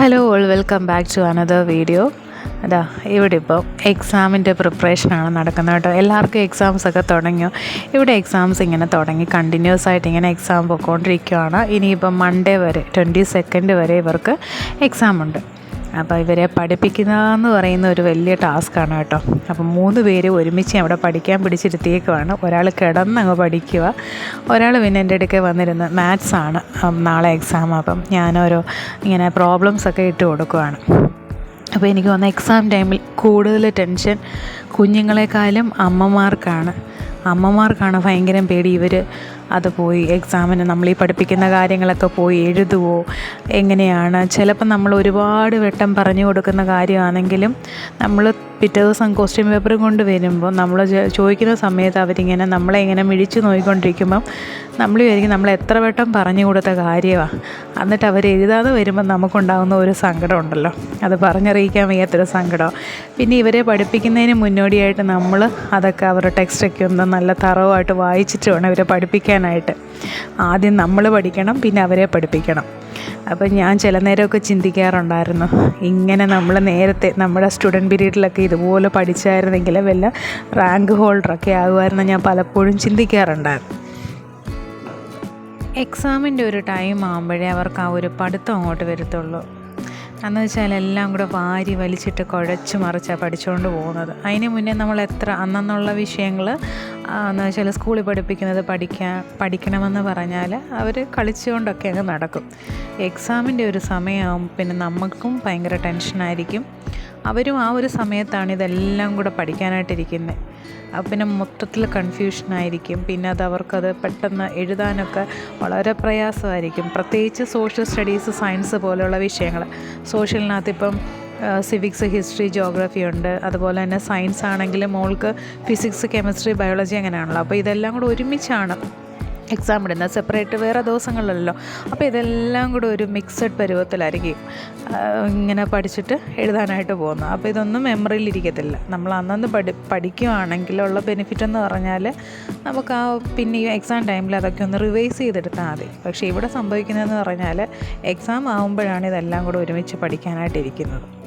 Hello all welcome back to another video അതാ ഇവിടെ ഇപ്പോൾ എക്സാമിന്റെ പ്രിപ്പറേഷനാണ് നടക്കുന്നത് കേട്ടോ. എല്ലാവർക്കും എക്സാംസ് ഒക്കെ തുടങ്ങിയോ ഇവിടെ എക്സാംസ് ഇങ്ങനെ തുടങ്ങി. കണ്ടിന്യൂസ് ആയിട്ട് ഇങ്ങനെ എക്സാം പോയിക്കൊണ്ടിരിക്കുകയാണ് ഇനിയിപ്പോൾ മൺഡേ വരെ ട്വന്റി സെക്കൻഡ് വരെ ഇവർക്ക് എക്സാം ഉണ്ട്. അപ്പോൾ ഇവരെ പഠിപ്പിക്കുക എന്ന് പറയുന്ന ഒരു വലിയ ടാസ്ക്കാണ് കേട്ടോ. അപ്പം മൂന്ന് പേര് ഒരുമിച്ച് അവിടെ പഠിക്കാൻ പിടിച്ചിരുത്തിയേക്കുവാണ്. ഒരാൾ കിടന്നങ്ങ് പഠിക്കുക ഒരാൾ പിന്നെ എന്റെ അടുക്കെ വന്നിരുന്ന് മാത്സ് ആണ്. നാളെ എക്സാം അപ്പം ഞാനോരോ ഇങ്ങനെ പ്രോബ്ലംസ് ഒക്കെ ഇട്ട് കൊടുക്കുവാണ്. അപ്പോൾ എനിക്ക് വന്ന എക്സാം ടൈമിൽ കൂടുതൽ ടെൻഷൻ കുഞ്ഞുങ്ങളെക്കാളും അമ്മമാർക്കാണ്. അമ്മമാർക്കാണ് ഭയങ്കര പേടി. ഇവർ അത് പോയി എക്സാമിന് നമ്മൾ ഈ പഠിപ്പിക്കുന്ന കാര്യങ്ങളൊക്കെ പോയി എഴുതുവോ? എങ്ങനെയാണ്? ചിലപ്പോൾ നമ്മൾ ഒരുപാട് വട്ടം പറഞ്ഞു കൊടുക്കുന്ന കാര്യമാണെങ്കിലും നമ്മൾ പിറ്റേ ദിവസം ക്വസ്റ്റ്യൻ പേപ്പറും കൊണ്ട് വരുമ്പോൾ നമ്മൾ ചോദിക്കുന്ന സമയത്ത് അവരിങ്ങനെ നമ്മളെ ഇങ്ങനെ മിഴിച്ച് നോക്കിക്കൊണ്ടിരിക്കുമ്പം നമ്മൾ വിചാരിക്കും നമ്മൾ എത്ര വട്ടം പറഞ്ഞു കൊടുത്ത കാര്യമാണ് എന്നിട്ട് അവർ എഴുതാതെ വരുമ്പോൾ നമുക്കുണ്ടാകുന്ന ഒരു സങ്കടം ഉണ്ടല്ലോ. അത് പറഞ്ഞറിയിക്കാൻ വയ്യാത്തൊരു സങ്കടം. പിന്നെ ഇവരെ പഠിപ്പിക്കുന്നതിന് മുന്നോടിയായിട്ട് നമ്മൾ അതൊക്കെ അവരുടെ ടെക്സ്റ്റൊക്കെ ഒന്ന് നല്ല തറവായിട്ട് വായിച്ചിട്ട് വേണം ഇവരെ പഠിപ്പിക്കാനായിട്ട്. ആദ്യം നമ്മൾ പഠിക്കണം പിന്നെ അവരെ പഠിപ്പിക്കണം. അപ്പം ഞാൻ ചില നേരമൊക്കെ ചിന്തിക്കാറുണ്ടായിരുന്നു. ഇങ്ങനെ നമ്മൾ നേരത്തെ നമ്മുടെ സ്റ്റുഡന്റ് പീരീഡിലൊക്കെ ഇതുപോലെ പഠിച്ചായിരുന്നെങ്കിൽ വല്ല റാങ്ക് ഹോൾഡറൊക്കെ ആകുമായിരുന്നു ഞാൻ പലപ്പോഴും ചിന്തിക്കാറുണ്ടായിരുന്നു. എക്സാമിന്റെ ഒരു ടൈം ആകുമ്പോഴേ അവർക്ക് ആ ഒരു പഠിത്തം അങ്ങോട്ട് വരത്തുള്ളൂ. എന്ന് വെച്ചാൽ എല്ലാം കൂടെ വാരി വലിച്ചിട്ട് കുഴച്ച് മറിച്ചാണ് പഠിച്ചുകൊണ്ട് പോകുന്നത്. അതിന് മുന്നേ നമ്മൾ എത്ര അന്നെന്നുള്ള വിഷയങ്ങൾ എന്ന് വെച്ചാൽ സ്കൂളിൽ പഠിപ്പിക്കുന്നത് പഠിക്കാൻ പഠിക്കണമെന്ന് പറഞ്ഞാൽ അവർ കളിച്ചുകൊണ്ടൊക്കെ അങ്ങ് നടക്കും. എക്സാമിന്റെ ഒരു സമയമാകും പിന്നെ നമുക്കും ഭയങ്കര ടെൻഷനായിരിക്കും അവരും ആ ഒരു സമയത്താണ് ഇതെല്ലാം കൂടെ പഠിക്കാനായിട്ടിരിക്കുന്നത് അപ്പം പിന്നെ മൊത്തത്തിൽ കൺഫ്യൂഷനായിരിക്കും പിന്നെ അത് അവർക്കത് പെട്ടെന്ന് എഴുതാനൊക്കെ വളരെ പ്രയാസമായിരിക്കും. പ്രത്യേകിച്ച് സോഷ്യൽ സ്റ്റഡീസ് സയൻസ് പോലെയുള്ള വിഷയങ്ങൾ. സോഷ്യലിനകത്ത് ഇപ്പം സിവിക്സ് ഹിസ്റ്ററി ജോഗ്രഫി ഉണ്ട്. അതുപോലെ തന്നെ സയൻസ് ആണെങ്കിൽ മോൾക്ക് ഫിസിക്സ് കെമിസ്ട്രി ബയോളജി അങ്ങനെയാണല്ലോ. അപ്പോൾ ഇതെല്ലാം കൂടെ ഒരുമിച്ചാണ് എക്സാം ഇടുന്നത്. സെപ്പറേറ്റ് വേറെ ദിവസങ്ങളിലല്ലോ. അപ്പോൾ ഇതെല്ലാം കൂടെ ഒരു മിക്സഡ് പരുവത്തിലായിരിക്കും. ഇങ്ങനെ പഠിച്ചിട്ട് എഴുതാനായിട്ട് പോകുന്നത്. അപ്പോൾ ഇതൊന്നും മെമ്മറിയിൽ ഇരിക്കത്തില്ല. നമ്മൾ അന്നന്ന് പഠി പഠിക്കുകയാണെങ്കിലുള്ള ബെനിഫിറ്റ് എന്ന് പറഞ്ഞാൽ നമുക്ക് ആ പിന്നെ ഈ എക്സാം ടൈമിൽ അതൊക്കെ ഒന്ന് റിവൈസ് ചെയ്തെടുത്താൽ മതി. പക്ഷേ ഇവിടെ സംഭവിക്കുന്നതെന്ന് പറഞ്ഞാൽ എക്സാം ആകുമ്പോഴാണ് ഇതെല്ലാം കൂടെ ഒരുമിച്ച് പഠിക്കാനായിട്ടിരിക്കുന്നത്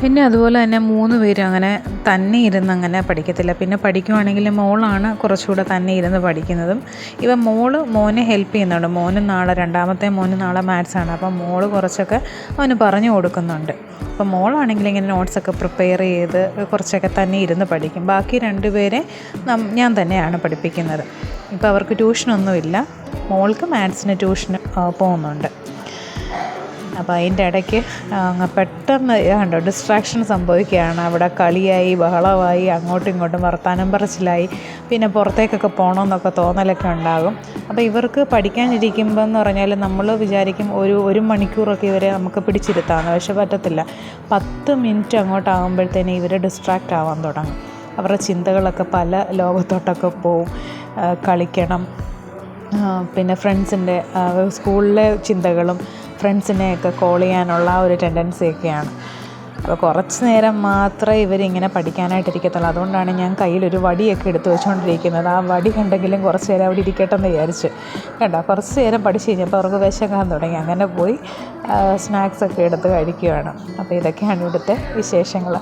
പിന്നെ അതുപോലെ തന്നെ മൂന്ന് പേരും അങ്ങനെ തന്നെ ഇരുന്ന് അങ്ങനെ പഠിക്കത്തില്ല. പിന്നെ പഠിക്കുവാണെങ്കിൽ മോളാണ് കുറച്ചുകൂടെ തന്നെ ഇരുന്ന് പഠിക്കുന്നതും. ഇവ മോൾ മോനെ ഹെൽപ്പ് ചെയ്യുന്നുണ്ട്. മോന് നാളെ രണ്ടാമത്തെ മോന് നാളെ മാത്സാണ് അപ്പം മോൾ കുറച്ചൊക്കെ അവന് പറഞ്ഞു കൊടുക്കുന്നുണ്ട്. അപ്പം മോളാണെങ്കിൽ ഇങ്ങനെ നോട്ട്സൊക്കെ പ്രിപ്പയർ ചെയ്ത് കുറച്ചൊക്കെ തന്നെ ഇരുന്ന് പഠിക്കും. ബാക്കി രണ്ടുപേരെ ഞാൻ തന്നെയാണ് പഠിപ്പിക്കുന്നത്. ഇപ്പോൾ അവർക്ക് ട്യൂഷനൊന്നുമില്ല മോൾക്ക് മാത്സിന് ട്യൂഷന് പോകുന്നുണ്ട്. അപ്പോൾ അതിന്റെ ഇടയ്ക്ക് പെട്ടെന്ന് കണ്ടോ ഡിസ്ട്രാക്ഷൻ സംഭവിക്കുകയാണ്. അവിടെ കളിയായി ബഹളമായി അങ്ങോട്ടും ഇങ്ങോട്ടും വർത്താനം പറച്ചിലായി. പിന്നെ പുറത്തേക്കൊക്കെ പോകണമെന്നൊക്കെ തോന്നലൊക്കെ ഉണ്ടാകും. അപ്പോൾ ഇവർക്ക് പഠിക്കാനിരിക്കുമ്പോൾ എന്ന് പറഞ്ഞാൽ നമ്മൾ വിചാരിക്കും ഒരു ഒരു മണിക്കൂറൊക്കെ ഇവരെ നമുക്ക് പിടിച്ചിരുത്താമെന്ന് പക്ഷെ പറ്റത്തില്ല. പത്ത് മിനിറ്റ് അങ്ങോട്ടാകുമ്പോഴത്തേനും ഇവർ ഡിസ്ട്രാക്റ്റ് ആവാൻ തുടങ്ങും. അവരുടെ ചിന്തകളൊക്കെ പല ലോകത്തോട്ടൊക്കെ പോവും. കളിക്കണം. പിന്നെ ഫ്രണ്ട്സിന്റെ സ്കൂളിലെ ചിന്തകളും ഫ്രണ്ട്സിനെയൊക്കെ കോൾ ചെയ്യാനുള്ള ഒരു ടെൻഡൻസിയൊക്കെയാണ് അപ്പോൾ കുറച്ച് നേരം മാത്രമേ ഇവരിങ്ങനെ പഠിക്കാനായിട്ടിരിക്കത്തുള്ളൂ. അതുകൊണ്ടാണ് ഞാൻ കയ്യിലൊരു വടിയൊക്കെ എടുത്ത് വെച്ചുകൊണ്ടിരിക്കുന്നത് ആ വടി കണ്ടെങ്കിലും കുറച്ച് നേരം അവിടെ ഇരിക്കട്ടെ എന്ന് വിചാരിച്ച്. കണ്ടോ? കുറച്ച് നേരം പഠിച്ച് കഴിഞ്ഞപ്പോൾ അവർക്ക് വിശക്കാൻ തുടങ്ങി. അങ്ങനെ പോയി സ്നാക്സൊക്കെ എടുത്ത് കഴിക്കുകയാണ് അപ്പോൾ ഇതൊക്കെയാണ് ഇവിടുത്തെ വിശേഷങ്ങൾ